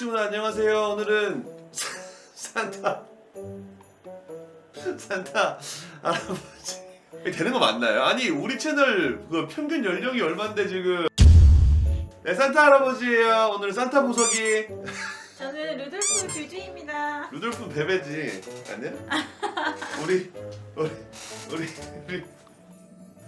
친구들 안녕하세요. 오늘은 산타 산타 할아버지 되는 거 맞나요? 아니 우리 채널 그 평균 연령이 얼마인데 지금? 네 산타 할아버지예요. 오늘 산타 보석이 저는 루돌프 규주입니다. 루돌프 베베지 아니야? 우리 우리 우리 우리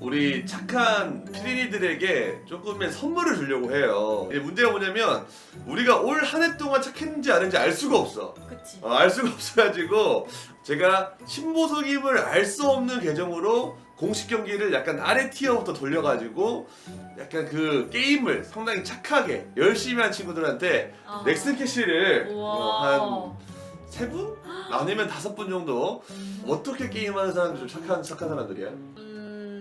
우리 착한 피디니들에게 조금의 선물을 주려고 해요. 문제가 뭐냐면 우리가 올 한 해 동안 착했는지 아닌지 알 수가 없어. 그치. 어, 알 수가 없어가지고 제가 신보석임을 알 수 없는 계정으로 공식 경기를 약간 아래 티어부터 돌려가지고 약간 그 게임을 상당히 착하게 열심히 한 친구들한테 어. 넥슨 캐시를 우와. 어, 한세 분? 아니면 다섯 분 정도 어떻게 게임하는 사람들 좀 착한 착한 사람들이야?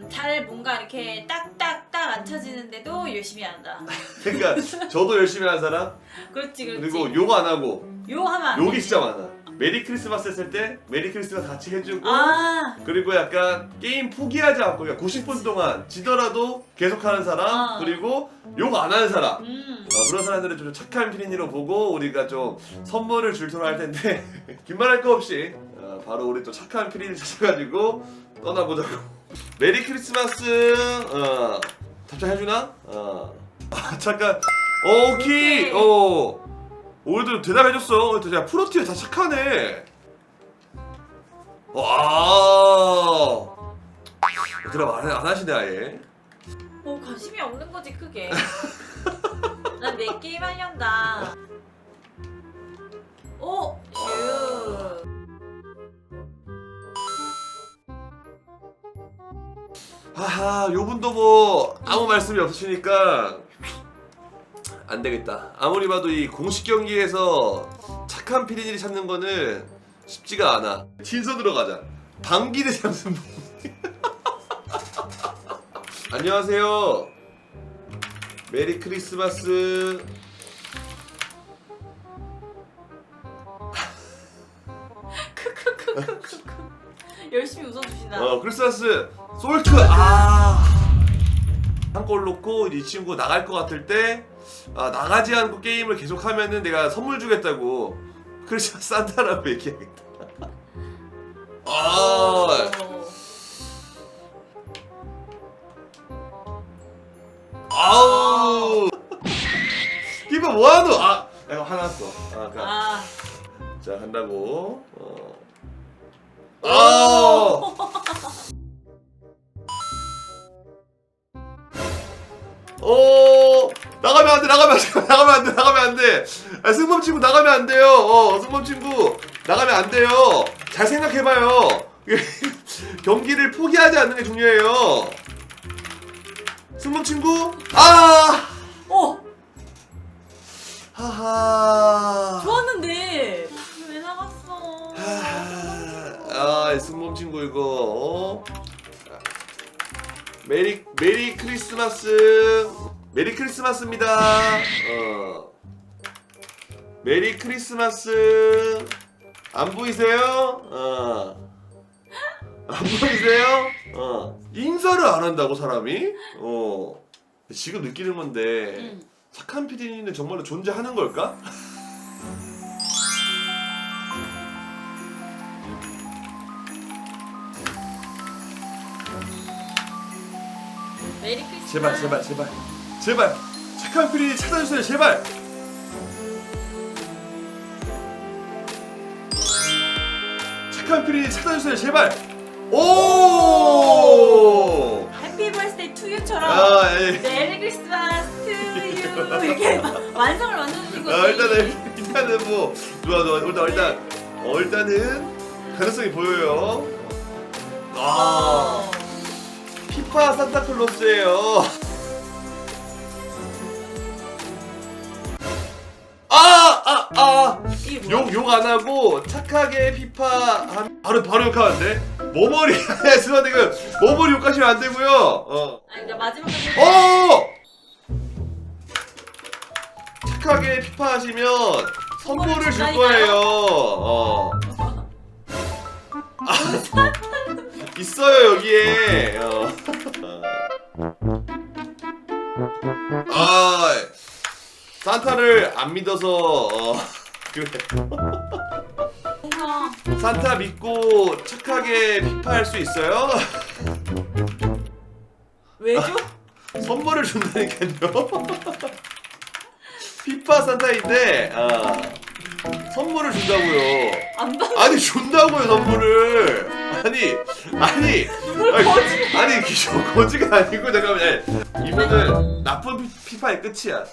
음, 잘 뭔가 이렇게 딱딱딱 안 쳐지는데도 열심히 한다. 그러니까 저도 열심히 하는 사람 그렇지, 그렇지. 그리고 욕 안 하고 요 하면 안 욕이 되지. 진짜 많아. 메리 크리스마스 했을 때 메리 크리스마스 같이 해주고 아, 그리고 약간 게임 포기하지 않고 그냥 90분 동안 지더라도 계속하는 사람 아. 그리고 욕 안 하는 사람 음. 어, 그런 사람들을 좀 착한 피디니로 보고 우리가 좀 선물을 줄도록 할 텐데 긴말할 거 없이 어, 바로 우리 또 착한 피디니 찾아가지고 떠나보자고 메리 크리스마스 어, 답장 해주나? 어. 아, 잠깐 오케이 오케이. 어 오늘도 대답해줬어 진짜 프로티어 다 착하네 와 대답 안, 안 하시네 아예 뭐 관심이 없는 거지 크게. 난 내 게임 하련다. 하하 요분도 뭐 아무 말씀이 없으시니까 안 되겠다. 아무리 봐도 이 공식 경기에서 착한 피디들이 찾는 거는 쉽지가 않아. 진선으로 가자. 방기대 장승부 안녕하세요. 메리 크리스마스. 크크크크크크. 열심히 웃어주시나. 어 크리스마스 솔트 아. 한 골 넣고 이 친구 나갈 것 같을 때 아, 나가지 않고 게임을 계속하면은 내가 선물 주겠다고 크리스마스 산타라고 얘기하겠다. 아, 아우. 기분 뭐하노? 아, 내가 화났어. 아, 가. 아. 자 간다고. 어. 아. 오 나가면 안 돼, 나가면 안 돼, 나가면 안 돼, 나가면 안 돼. 아, 승범 친구 나가면 안 돼요. 어, 승범 친구 나가면 안 돼요. 잘 생각해봐요. 경기를 포기하지 않는 게 중요해요. 승범 친구, 아, 오, 하하. 좋았는데 왜 나갔어? 아, 이 승범 친구 이거. 어? 메리 메리 크리스마스. 메리 크리스마스입니다. 어. 메리 크리스마스. 안 보이세요? 어. 안 보이세요? 어. 인사를 안 한다고 사람이? 어. 지금 느끼는 건데 응. 착한 PD는 정말로 존재하는 걸까? 제발 제발 제발. 제발. 착한 피디 찾아주세요 제발. 착한 피디 찾아주세요 제발. 오! 해피 버스데이 투 유처럼 아, 예. 메리 크리스마스 투 유. 이렇게 마- 완성을 만들어주신 거지. 아, 일단은 일단은 뭐 좋아 좋아. 일단 일단 어 일단은 가능성이 보여요. 아. 어. 피파 산타클로스예요 아, 아아아 이게 뭐야? 욕욕 안 하고 착하게 피파 한 바로 바로 욕하는데 머머리 스마 지금 머머리 욕하시면 안 되고요. 어. 아, 그러니까 마지막까지. 어. 착하게 피파 하시면 선물을 줄? 거예요. 어. 아, 있어요 여기에. 어. 산타를 안 믿어서 어, 그래 산타 믿고 착하게 피파할 수 있어요? 왜죠? 선물을 준다니까요. 피파 산타인데 아, 선물을 준다고요. 안 받. 아니 준다고요 선물을. 아니 아니 아니, 거지? 아니 기- 거지가 아니고 잠깐만 예. 이분은 나쁜 피- 피파의 끝이야.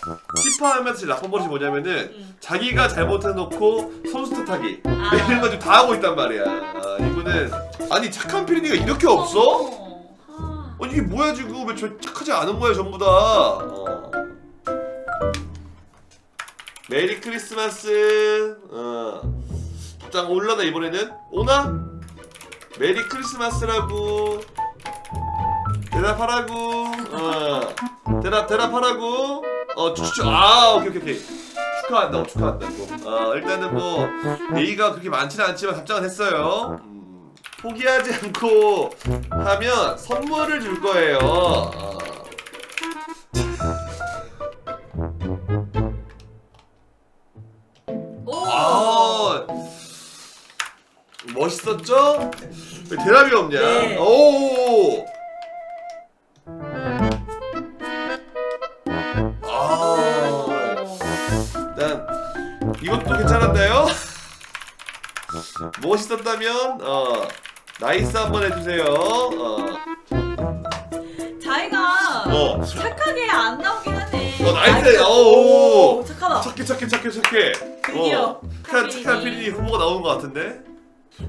피파 하면서 제일 나쁜 버릇이 뭐냐면은 응. 자기가 잘못해놓고 선수 탓하기 아. 이런 거좀 다 하고 있단 말이야. 아, 이분은 아니 착한 피디가 이렇게 없어? 어. 아. 아니 이게 뭐야 지금 왜 저 착하지 않은 거야 전부 다. 어. 메리 크리스마스. 어. 답장 올라나 이번에는 오나? 메리 크리스마스라고. 대답하라고. 어. 대답 대답하라고. 어 추추 아 오케이 오케이 오케이. 축하한다고 축하한다고. 어 일단은 뭐 예의가 그렇게 많지는 않지만 답장은 했어요. 음, 포기하지 않고 하면 선물을 줄 거예요. 어. 오. 아 멋있었죠? 왜 대답이 없냐? 네. 오. 아, 난 이것도 괜찮은데요? 멋있었다면 어 나이스 한번 해주세요. 어, 자기가 어. 착하게 안 나오긴 하네. 어, 나이스. 아이고, 오. 오, 착하다. 착해 착해 착해 착해. 드디어 어, 착한 착한. 피디 후보가 나오는 것 같은데.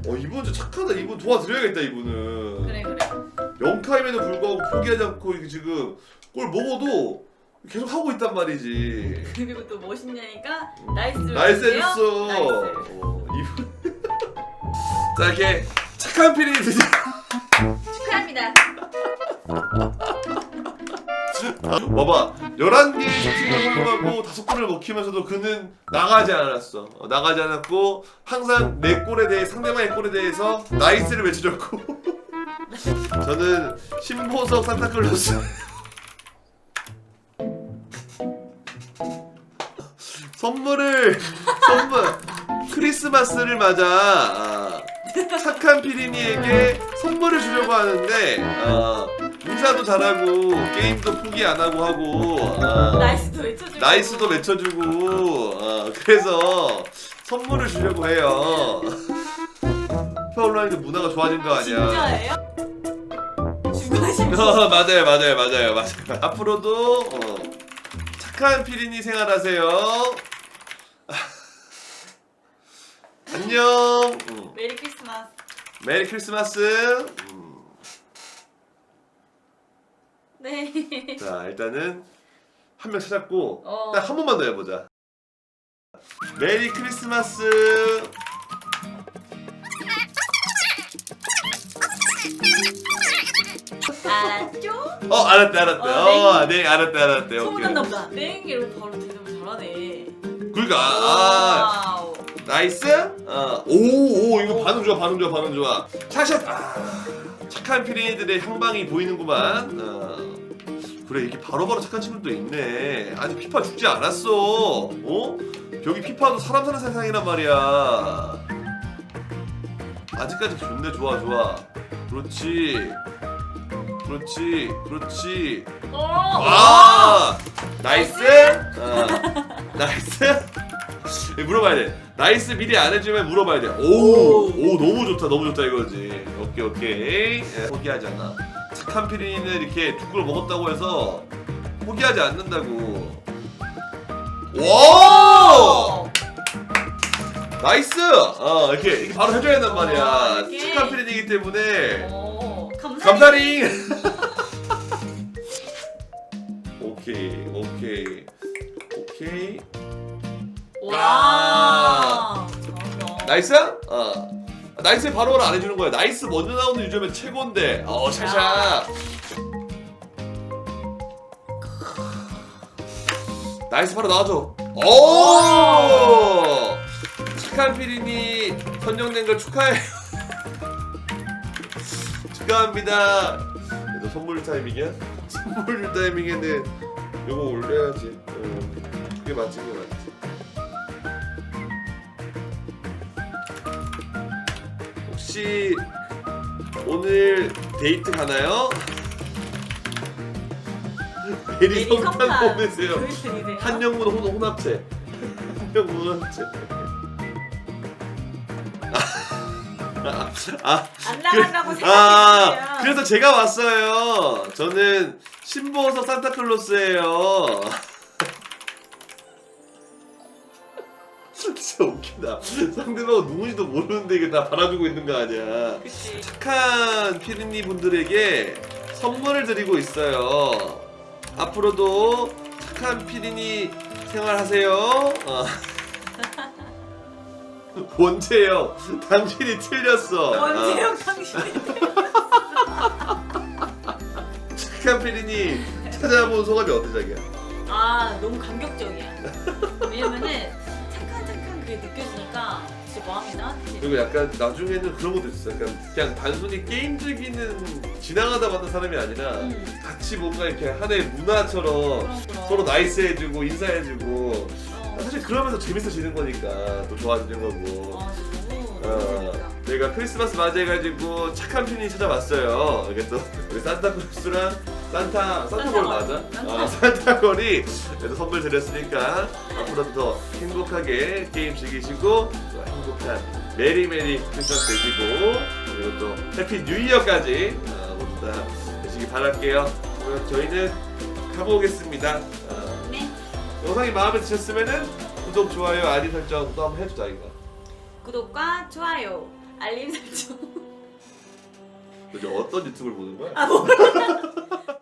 어 이분 진짜 착하다. 이분 도와드려야겠다 이분은. 그래 그래. 영타임에도 불구하고 포기하지 않고 이게 지금 골 먹어도 계속 하고 있단 말이지. 그리고 또 멋있냐니까 나이스. 나이스 해줬어. 나이스. 어, 이분. 자 이렇게 착한 피디 드디어. 축하합니다. 봐봐 11개의 슈팅을 허용하고 5골을 먹히면서도 그는 나가지 않았어. 어, 나가지 않았고 항상 내 골에 대해 상대방의 골에 대해서 나이스를 외쳐줬고. 저는 신보석 산타클로스. 선물을 선물 크리스마스를 맞아 아, 착한 피디니에게 선물을 주려고 하는데 어, 인사도 잘하고 게임도 포기 안 하고 하고 어, 나이스도 외쳐주고. 나이스도 맺혀주고 어, 그래서 선물을 주려고 해요. 페올라인드 문화가 좋아진 거 아니야? 진짜예요? 중간심. 어, 맞아요, 맞아요, 맞아요, 맞아요. 앞으로도 어, 착한 피디니 생활하세요. 안녕. 음, 메리 크리스마스. 메리 크리스마스. 음, 네. 자, 일단은 한 명 찾았고 어. 딱 한 번만 더 해보자. 메리 크리스마스. 알았죠? 어 알았대 알았대. 어, 어, 네 알았대 알았대. 오케이. 소문났나 보다. 땡기로 바로 대답을 잘하네. 그러니까 아 와우. 나이스. 어오오 이거 반응 좋아 반응 좋아 반응 좋아. 샷샷. 아, 착한 피디들의 향방이 보이는구만. 어. 그래 이렇게 바로바로 착한 친구도 있네. 아직 피파 죽지 않았어. 어? 여기 피파도 사람 사는 세상이란 말이야. 아직까지 좋네 좋아 좋아. 그렇지. 그렇지 그렇지. 어. 아 나이스 어, 나이스 물어봐야 돼 나이스 미리 안 해주면 물어봐야 돼 오 오 너무 좋다 너무 좋다 이거지 오케이 오케이 예, 포기하지 않아 착한 피디는 이렇게 두골 먹었다고 해서 포기하지 않는다고 와 나이스 어 이렇게, 이렇게 바로 해줘야 된단 말이야 어, 이렇게. 착한 피디이기 때문에 오. 감사합니다. 감사링. 오케이 오케이 오케이 와. 잘한다. 나이스? 어 나이스 바로 안 해주는 거야 나이스 먼저 나오는 유저면 최고인데 어 샤샤 나이스 바로 나와줘 오 착한 피디니 선정된 걸 축하해 축하합니다 너 선물 타이밍이야? 선물 타이밍에는 요거 올려야지 어. 그게 맞지 그게 맞지 혹시 오늘 데이트 가나요? 메리 성탄 보내세요 보내세요. 한영문 혼, 혼합체 한영문 혼합체 아, 아, 안 나간다고 아 생각했어요. 그래서 제가 왔어요 저는 신보석 산타클로스예요 웃기다 상대방은 누군지도 모르는데 이게 다 바라주고 있는 거 아니야 그치. 착한 피디니 분들에게 선물을 드리고 있어요. 앞으로도 착한 피디니 생활하세요. 어. 원재요. 당신이 틀렸어. 어. 원재영 당신이 착한 피디니 찾아본 소감이 어때 자기야? 아 너무 감격적이야. 왜냐면은 느껴지니까 진짜 마음이 따뜻해. 그리고 약간 나중에는 그런 것도 있어. 약간 그냥 단순히 게임 즐기는 지나가다 만난 사람이 아니라 음. 같이 뭔가 이렇게 하나의 문화처럼 그럼 그럼. 서로 나이스해주고 인사해주고 어. 사실 그러면서 재밌어지는 거니까 또 좋아지는 거고 아 너무 어, 너무 재밌다. 저희가 크리스마스 맞이해가지고 착한 핀이 찾아왔어요 이게 또 우리 산타클로스랑 산타 산타걸 맞아? 산타. 아, 산타걸이 그래도 선물 드렸으니까 앞으로도 더 행복하게 게임 즐기시고 또 행복한 메리 메리 크리스마스 되시고 그리고 또 해피 뉴 이어까지 어, 모두 다 되시기 바랄게요 그럼 저희는 가보겠습니다 어, 네. 영상이 마음에 드셨으면은 구독, 좋아요, 알림 설정 또 한번 해주자 이거. 구독과 좋아요, 알림 설정. 너 지금 어떤 유튜브를 보는 거야? 아 뭐?